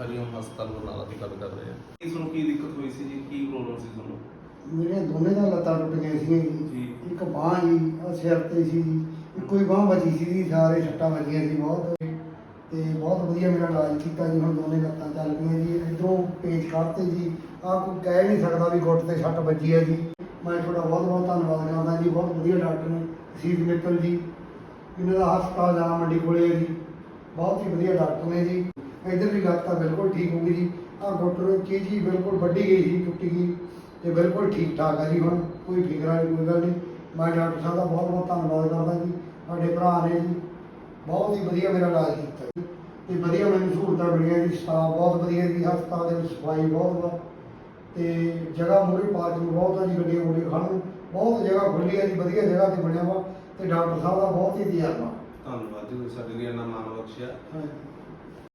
ਹਰੀਓਮ ਹਸਪਤਾਲ ਬਰਨਾਲਾ ਦੀ ਗੱਲ ਕਰ ਰਹੇ ਹਾਂ। ਇਸ ਨੂੰ ਕੀ ਦਿੱਕਤ ਹੋਈ ਸੀ ਜੀ? ਕੀ ਪ੍ਰੋਬਲਮ ਸੀ ਤੁਹਾਨੂੰ? ਮੇਰੇ ਦੋਨੇ ਦਾ ਲੱਤਾਂ ਟੁੱਟ ਗਈਆਂ ਸੀ ਜੀ। ਇੱਕ ਬਾਂਹ ਜੀ ਆ ਸਿਰ ਤੇ ਸੀ ਜੀ। ਇੱਕੋ ਹੀ ਬਾਂਹ ਬਚੀ ਸੀ ਜੀ ਸਾਰੇ ਸੱਟਾਂ ਵੱਜੀਆਂ ਸੀ ਬਹੁਤ। ਤੇ ਬਹੁਤ ਵਧੀਆ ਮੇਰਾ ਇਲਾਜ ਕੀਤਾ ਜੀ ਹੁਣ ਦੋਨੇ ਲੱਤਾਂ ਚੱਲ ਪਈਆਂ ਜੀ। ਇਧਰੋਂ ਪੇਚ ਕੱਢਤੇ ਜੀ। ਆ ਕੋਈ ਕਹਿ ਨਹੀਂ ਸਕਦਾ ਵੀ ਗੁੱਟ ਤੇ ਸੱਟ ਵੱਜੀ ਹੈ ਜੀ। ਮੈਂ ਤੁਹਾਡਾ ਬਹੁਤ ਬਹੁਤ ਧੰਨਵਾਦ ਕਰਦਾ ਜੀ। ਬਹੁਤ ਵਧੀਆ ਡਾਕਟਰ ਨੇ ਸੀਤ ਮਿੱਤਲ ਜੀ। ਇਹਨਾਂ ਦਾ ਹਸਪਤਾਲ ਜਾਣਾ ਮੰਡੀ ਕੋਲੇ ਹੈ ਜੀ। ਬਹੁਤ ਹੀ ਵਧੀਆ ਡਾਕਟਰ ਨੇ ਜੀ। ਇਧਰ ਵੀ ਲੱਤ ਤਾਂ ਬਿਲਕੁਲ ਠੀਕ ਹੋ ਗਈ ਜੀ ਆ ਗੁੱਟ ਨੂੰ ਚੀਜ਼ ਜੀ ਬਿਲਕੁਲ ਵੱਡੀ ਗਈ ਸੀ ਟੁੱਟੀ ਗਈ। ਤੇ ਬਿਲਕੁਲ ਠੀਕ ਠਾਕ ਆ ਜੀ ਹੁਣ ਕੋਈ ਫਿਕਰ ਵਾਲੀ ਕੋਈ ਗੱਲ ਨਹੀਂ। ਮੈਂ ਡਾਕਟਰ ਸਾਹਿਬ ਦਾ ਬਹੁਤ ਬਹੁਤ ਧੰਨਵਾਦ ਕਰਦਾ ਜੀ। ਸਾਡੇ ਭਰਾ ਨੇ ਜੀ ਬਹੁਤ ਹੀ ਵਧੀਆ ਮੇਰਾ ਇਲਾਜ ਕੀਤਾ ਜੀ। ਤੇ ਵਧੀਆ ਮੈਨੂੰ ਸਹੂਲਤਾਂ ਮਿਲੀਆਂ ਜੀ ਸਟਾਫ ਬਹੁਤ ਵਧੀਆ ਜੀ ਹਸਪਤਾਲ ਦੇ ਵਿੱਚ ਸਫ਼ਾਈ ਬਹੁਤ ਵਾ। ਤੇ ਜਗ੍ਹਾ ਮੂਰੇ ਪਾਰਕਿੰਗ ਬਹੁਤ ਆ ਜੀ ਗੱਡੀਆਂ ਗੁੱਡੀਆਂ ਖੜ੍ਹਨ ਨੂੰ। ਬਹੁਤ ਜਗ੍ਹਾ ਖੁੱਲੀ ਆ ਜੀ ਵਧੀਆ ਜਗ੍ਹਾ ਤੇ ਬਣਿਆ ਵਾ। ਤੇ ਡਾਕਟਰ ਸਾਹਿਬ ਦਾ ਬਹੁਤ ਹੀ ਤਜਰਬਾ ਧੰਨਵਾਦ ਜੀ ਸਾਡੇ ਲਈ ਇੰਨਾ ਮਾਣ ਬਖਸ਼ਿਆ।